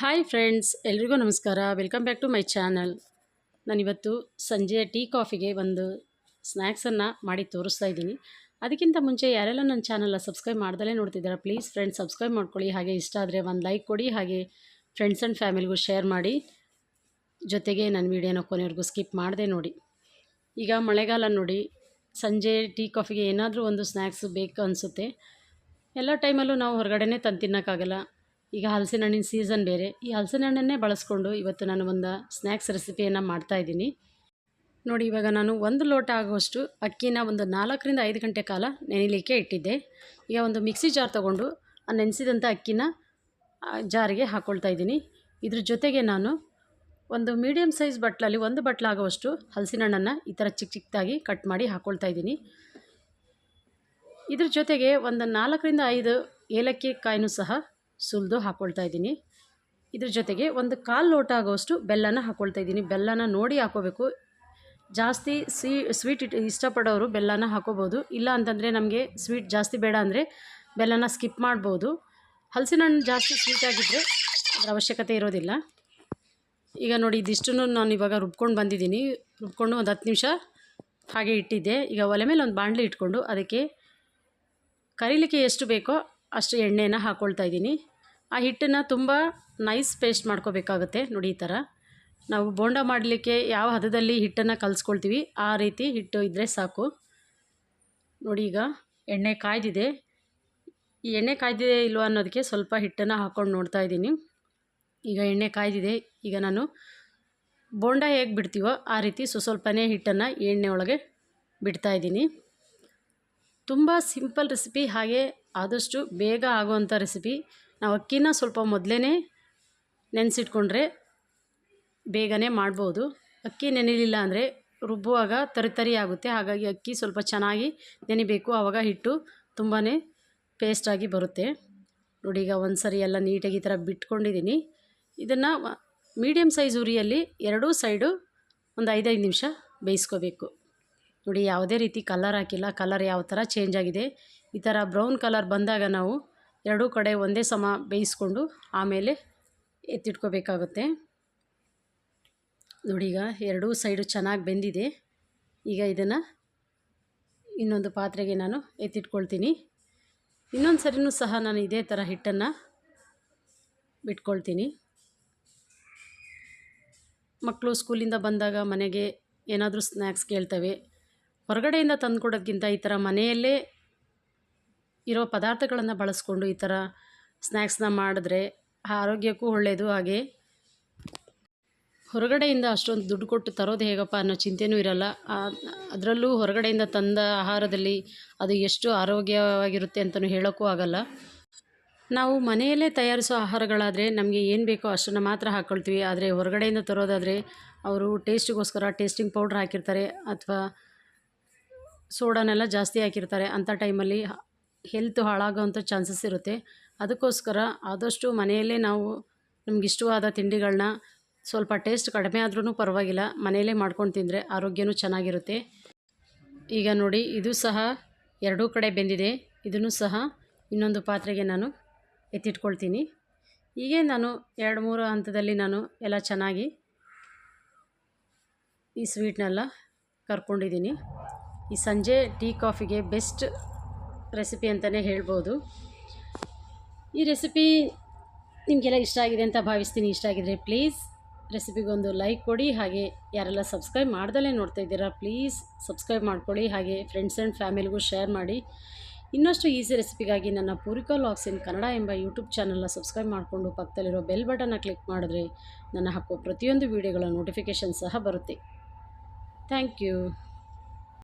Hi friends, ಎಲ್ರಿಗೂ ನಮಸ್ಕಾರ. Welcome back to my channel ನಾನಿವತ್ತು ಸಂಜೆ ಟೀ ಕಾಫಿಗೆ ಒಂದು ಸ್ನ್ಯಾಕ್ಸನ್ನು ಮಾಡಿ ತೋರಿಸ್ತಾ ಇದ್ದೀನಿ. ಅದಕ್ಕಿಂತ ಮುಂಚೆ ಯಾರೆಲ್ಲ ನನ್ನ ಚಾನಲ್ನ ಸಬ್ಸ್ಕ್ರೈಬ್ ಮಾಡ್ದಲೇ ನೋಡ್ತಿದ್ದೀರಾ ಪ್ಲೀಸ್ ಫ್ರೆಂಡ್ಸ್ ಸಬ್ಸ್ಕ್ರೈಬ್ ಮಾಡ್ಕೊಳ್ಳಿ. ಹಾಗೆ ಇಷ್ಟ ಆದರೆ ಒಂದು ಲೈಕ್ ಕೊಡಿ, ಹಾಗೆ ಫ್ರೆಂಡ್ಸ್ ಆ್ಯಂಡ್ ಫ್ಯಾಮಿಲಿಗೂ ಶೇರ್ ಮಾಡಿ. ಜೊತೆಗೆ ನನ್ನ ವೀಡಿಯೋನ ಕೊನೆವರೆಗೂ ಸ್ಕಿಪ್ ಮಾಡಿದೆ ನೋಡಿ. ಈಗ ಮಳೆಗಾಲ ನೋಡಿ, ಸಂಜೆ ಟೀ ಕಾಫಿಗೆ ಏನಾದರೂ ಒಂದು ಸ್ನ್ಯಾಕ್ಸ್ ಬೇಕು ಅನಿಸುತ್ತೆ. ಎಲ್ಲ ಟೈಮಲ್ಲೂ ನಾವು ಹೊರಗಡೆನೇ ತಂದು ತಿನ್ನೋಕ್ಕಾಗಲ್ಲ. ಈಗ ಹಲಸಿನ ಹಣ್ಣಿನ ಸೀಸನ್ ಬೇರೆ. ಈ ಹಲಸಿನ ಹಣ್ಣನ್ನೇ ಬಳಸ್ಕೊಂಡು ಇವತ್ತು ನಾನು ಒಂದು ಸ್ನ್ಯಾಕ್ಸ್ ರೆಸಿಪಿಯನ್ನು ಮಾಡ್ತಾಯಿದ್ದೀನಿ ನೋಡಿ, ಇವಾಗ ನಾನು ಒಂದು ಲೋಟ ಆಗುವಷ್ಟು ಅಕ್ಕಿನ ಒಂದು ನಾಲ್ಕರಿಂದ ಐದು ಗಂಟೆ ಕಾಲ ನೆನೆಯಲಿಕ್ಕೆ ಇಟ್ಟಿದ್ದೆ. ಈಗ ಒಂದು ಮಿಕ್ಸಿ ಜಾರ್ ತೊಗೊಂಡು ಆ ನೆನೆಸಿದಂಥ ಅಕ್ಕಿನ ಜಾರಿಗೆ ಹಾಕ್ಕೊಳ್ತಾ ಇದ್ದೀನಿ. ಇದ್ರ ಜೊತೆಗೆ ನಾನು ಒಂದು ಮೀಡಿಯಮ್ ಸೈಜ್ ಬಟ್ಲಲ್ಲಿ ಒಂದು ಬಟ್ಲಾಗುವಷ್ಟು ಹಲಸಿನ ಹಣ್ಣನ್ನು ಈ ಥರ ಚಿಕ್ಕ ಚಿಕ್ಕದಾಗಿ ಕಟ್ ಮಾಡಿ ಹಾಕ್ಕೊಳ್ತಾ ಇದ್ದೀನಿ. ಇದ್ರ ಜೊತೆಗೆ ಒಂದು ನಾಲ್ಕರಿಂದ ಐದು ಏಲಕ್ಕಿ ಕಾಯಿನೂ ಸಹ ಸುಲಿದು ಹಾಕ್ಕೊಳ್ತಾ ಇದ್ದೀನಿ. ಇದ್ರ ಜೊತೆಗೆ ಒಂದು ಕಾಲು ಲೋಟ ಆಗೋಷ್ಟು ಬೆಲ್ಲನ ಹಾಕ್ಕೊಳ್ತಾ ಇದ್ದೀನಿ. ಬೆಲ್ಲನ ನೋಡಿ ಹಾಕೋಬೇಕು. ಜಾಸ್ತಿ ಸಿ, ಸ್ವೀಟ್ ಇಟ್, ಇಷ್ಟಪಡೋರು ಬೆಲ್ಲನ ಹಾಕೋಬೋದು. ಇಲ್ಲ ಅಂತಂದರೆ ನಮಗೆ ಸ್ವೀಟ್ ಜಾಸ್ತಿ ಬೇಡ ಅಂದರೆ ಬೆಲ್ಲನ ಸ್ಕಿಪ್ ಮಾಡ್ಬೋದು. ಹಲಸಿನ ಹಣ್ಣು ಜಾಸ್ತಿ ಸ್ವೀಟ್ ಆಗಿದ್ದರೆ ಅದರ ಅವಶ್ಯಕತೆ ಇರೋದಿಲ್ಲ. ಈಗ ನೋಡಿ ಇದಿಷ್ಟು ನಾನು ಇವಾಗ ರುಬ್ಕೊಂಡು ಬಂದಿದ್ದೀನಿ. ರುಬ್ಕೊಂಡು ಒಂದು ಹತ್ತು ನಿಮಿಷ ಹಾಗೆ ಇಟ್ಟಿದ್ದೆ. ಈಗ ಒಲೆ ಮೇಲೆ ಒಂದು ಬಾಣಲಿ ಇಟ್ಕೊಂಡು ಅದಕ್ಕೆ ಕರೀಲಿಕ್ಕೆ ಎಷ್ಟು ಬೇಕೋ ಅಷ್ಟು ಎಣ್ಣೆನ ಹಾಕ್ಕೊಳ್ತಾ ಇದ್ದೀನಿ. ಆ ಹಿಟ್ಟನ್ನು ತುಂಬ ನೈಸ್ ಪೇಸ್ಟ್ ಮಾಡ್ಕೋಬೇಕಾಗುತ್ತೆ. ನೋಡಿ ಈ ಥರ ನಾವು ಬೋಂಡ ಮಾಡಲಿಕ್ಕೆ ಯಾವ ಹದದಲ್ಲಿ ಹಿಟ್ಟನ್ನು ಕಲಿಸ್ಕೊಳ್ತೀವಿ, ಆ ರೀತಿ ಹಿಟ್ಟು ಇದ್ದರೆ ಸಾಕು. ನೋಡಿ ಈಗ ಎಣ್ಣೆ ಕಾಯ್ದಿದೆ. ಈ ಎಣ್ಣೆ ಕಾಯ್ದಿದೆ ಇಲ್ವ ಅನ್ನೋದಕ್ಕೆ ಸ್ವಲ್ಪ ಹಿಟ್ಟನ್ನು ಹಾಕ್ಕೊಂಡು ನೋಡ್ತಾ ಇದ್ದೀನಿ. ಈಗ ಎಣ್ಣೆ ಕಾಯ್ದಿದೆ. ಈಗ ನಾನು ಬೋಂಡ ಹೇಗೆ ಬಿಡ್ತೀವೋ ಆ ರೀತಿ ಸ್ವಸ್ವಲ್ಪನೇ ಹಿಟ್ಟನ್ನು ಎಣ್ಣೆ ಒಳಗೆ ಬಿಡ್ತಾ ಇದ್ದೀನಿ. ತುಂಬ ಸಿಂಪಲ್ ರೆಸಿಪಿ ಹಾಗೆ ಆದಷ್ಟು ಬೇಗ ಆಗುವಂಥ ರೆಸಿಪಿ ನಾವು ಅಕ್ಕಿನ ಸ್ವಲ್ಪ ಮೊದಲೇ ನೆನೆಸಿಟ್ಕೊಂಡ್ರೆ ಬೇಗನೆ ಮಾಡ್ಬೋದು. ಅಕ್ಕಿ ನೆನೆಲಿಲ್ಲ ಅಂದರೆ ರುಬ್ಬುವಾಗ ತರಿತರಿ ತರಿ ಆಗುತ್ತೆ. ಹಾಗಾಗಿ ಅಕ್ಕಿ ಸ್ವಲ್ಪ ಚೆನ್ನಾಗಿ ನೆನಿಬೇಕು. ಆವಾಗ ಹಿಟ್ಟು ತುಂಬಾ ಪೇಸ್ಟಾಗಿ ಬರುತ್ತೆ. ನೋಡಿ, ಈಗ ಒಂದು ಸರಿ ಎಲ್ಲ ನೀಟಾಗಿ ಈ ಥರ ಬಿಟ್ಕೊಂಡಿದ್ದೀನಿ. ಇದನ್ನು ಮೀಡಿಯಮ್ ಸೈಜ್ ಉರಿಯಲ್ಲಿ ಎರಡೂ ಸೈಡು ಒಂದು ಐದೈದು ನಿಮಿಷ ಬೇಯಿಸ್ಕೋಬೇಕು. ನೋಡಿ, ಯಾವುದೇ ರೀತಿ ಕಲರ್ ಹಾಕಿಲ್ಲ. ಕಲರ್ ಯಾವ ಥರ ಚೇಂಜ್ ಆಗಿದೆ. ಈ ಥರ ಬ್ರೌನ್ ಕಲರ್ ಬಂದಾಗ ನಾವು ಎರಡೂ ಕಡೆ ಒಂದೇ ಸಮ ಬೇಯಿಸ್ಕೊಂಡು ಆಮೇಲೆ ಎತ್ತಿಟ್ಕೋಬೇಕಾಗುತ್ತೆ. ನೋಡಿ ಈಗ ಎರಡೂ ಸೈಡು ಚೆನ್ನಾಗಿ ಬೆಂದಿದೆ. ಈಗ ಇದನ್ನು ಇನ್ನೊಂದು ಪಾತ್ರೆಗೆ ನಾನು ಎತ್ತಿಟ್ಕೊಳ್ತೀನಿ. ಇನ್ನೊಂದು ಸರಿನೂ ಸಹ ನಾನು ಇದೇ ಥರ ಹಿಟ್ಟನ್ನು ಬಿಟ್ಕೊಳ್ತೀನಿ. ಮಕ್ಕಳು ಸ್ಕೂಲಿಂದ ಬಂದಾಗ ಮನೆಗೆ ಏನಾದರೂ ಸ್ನ್ಯಾಕ್ಸ್ ಕೇಳ್ತವೆ. ಹೊರಗಡೆಯಿಂದ ತಂದು ಕೊಡೋದಕ್ಕಿಂತ ಈ ಥರ ಮನೆಯಲ್ಲೇ ಇರೋ ಪದಾರ್ಥಗಳನ್ನು ಬಳಸ್ಕೊಂಡು ಈ ಥರ ಸ್ನ್ಯಾಕ್ಸ್ನ ಮಾಡಿದ್ರೆ ಆರೋಗ್ಯಕ್ಕೂ ಒಳ್ಳೆಯದು ಹಾಗೆ ಹೊರಗಡೆಯಿಂದ ಅಷ್ಟೊಂದು ದುಡ್ಡು ಕೊಟ್ಟು ತರೋದು ಹೇಗಪ್ಪ ಅನ್ನೋ ಚಿಂತೆನೂ ಇರಲ್ಲ. ಅದರಲ್ಲೂ ಹೊರಗಡೆಯಿಂದ ತಂದ ಆಹಾರದಲ್ಲಿ ಅದು ಎಷ್ಟು ಆರೋಗ್ಯವಾಗಿರುತ್ತೆ ಅಂತಲೂ ಹೇಳೋಕ್ಕೂ ಆಗಲ್ಲ. ನಾವು ಮನೆಯಲ್ಲೇ ತಯಾರಿಸೋ ಆಹಾರಗಳಾದರೆ ನಮಗೆ ಏನು ಬೇಕೋ ಅಷ್ಟನ್ನು ಮಾತ್ರ ಹಾಕ್ಕೊಳ್ತೀವಿ ಆದರೆ ಹೊರಗಡೆಯಿಂದ ತರೋದಾದರೆ ಅವರು ಟೇಸ್ಟಿಗೋಸ್ಕರ ಟೇಸ್ಟಿಂಗ್ ಪೌಡ್ರ್ ಹಾಕಿರ್ತಾರೆ ಅಥವಾ ಸೋಡಾನೆಲ್ಲ ಜಾಸ್ತಿ ಹಾಕಿರ್ತಾರೆ. ಅಂಥ ಟೈಮಲ್ಲಿ ಹೆಲ್ತ್ ಹಾಳಾಗೋವಂಥ ಚಾನ್ಸಸ್ ಇರುತ್ತೆ. ಅದಕ್ಕೋಸ್ಕರ ಆದಷ್ಟು ಮನೆಯಲ್ಲೇ ನಾವು ನಮಗಿಷ್ಟವಾದ ತಿಂಡಿಗಳನ್ನ ಸ್ವಲ್ಪ ಟೇಸ್ಟ್ ಕಡಿಮೆ ಆದ್ರೂ ಪರವಾಗಿಲ್ಲ. ಮನೆಯಲ್ಲೇ ಮಾಡ್ಕೊಂಡು ತಿಂದರೆ ಆರೋಗ್ಯನೂ ಚೆನ್ನಾಗಿರುತ್ತೆ. ಈಗ ನೋಡಿ, ಇದು ಸಹ ಎರಡೂ ಕಡೆ ಬೆಂದಿದೆ. ಇದನ್ನು ಸಹ ಇನ್ನೊಂದು ಪಾತ್ರೆಗೆ ನಾನು ಎತ್ತಿಟ್ಕೊಳ್ತೀನಿ. ಹೀಗೆ ನಾನು ಎರಡು ಮೂರು ಹಂತದಲ್ಲಿ ನಾನು ಎಲ್ಲ ಚೆನ್ನಾಗಿ ಈ ಸ್ವೀಟ್ನೆಲ್ಲ ಕರ್ಕೊಂಡಿದ್ದೀನಿ. ಈ ಸಂಜೆ ಟೀ ಕಾಫಿಗೆ ಬೆಸ್ಟ್ ರೆಸಿಪಿ ಅಂತಲೇ ಹೇಳ್ಬೋದು. ಈ ರೆಸಿಪಿ ನಿಮಗೆಲ್ಲ ಇಷ್ಟ ಆಗಿದೆ ಅಂತ ಭಾವಿಸ್ತೀನಿ. ಇಷ್ಟ ಆಗಿದರೆ ಪ್ಲೀಸ್ ರೆಸಿಪಿಗೊಂದು ಲೈಕ್ ಕೊಡಿ. ಹಾಗೆ ಯಾರೆಲ್ಲ ಸಬ್ಸ್ಕ್ರೈಬ್ ಮಾಡ್ದಲೇ ನೋಡ್ತಾ ಇದ್ದೀರಾ, ಪ್ಲೀಸ್ ಸಬ್ಸ್ಕ್ರೈಬ್ ಮಾಡ್ಕೊಳ್ಳಿ. ಹಾಗೆ ಫ್ರೆಂಡ್ಸ್ ಆ್ಯಂಡ್ ಫ್ಯಾಮಿಲಿಗೂ ಶೇರ್ ಮಾಡಿ. ಇನ್ನಷ್ಟು ಈಸಿ ರೆಸಿಪಿಗಾಗಿ ನನ್ನ ಪೂರಿಕಾ ಲಾಗ್ಸ್ ಇನ್ ಕನ್ನಡ ಎಂಬ ಯೂಟ್ಯೂಬ್ ಚಾನಲ್ನ ಸಬ್ಸ್ಕ್ರೈಬ್ ಮಾಡಿಕೊಂಡು ಪಕ್ಕದಲ್ಲಿರೋ ಬೆಲ್ ಬಟನ್ನ ಕ್ಲಿಕ್ ಮಾಡಿದ್ರೆ ನನ್ನ ಹಾಕೋ ಪ್ರತಿಯೊಂದು ವೀಡಿಯೋಗಳ ನೋಟಿಫಿಕೇಷನ್ ಸಹ ಬರುತ್ತೆ. Thank you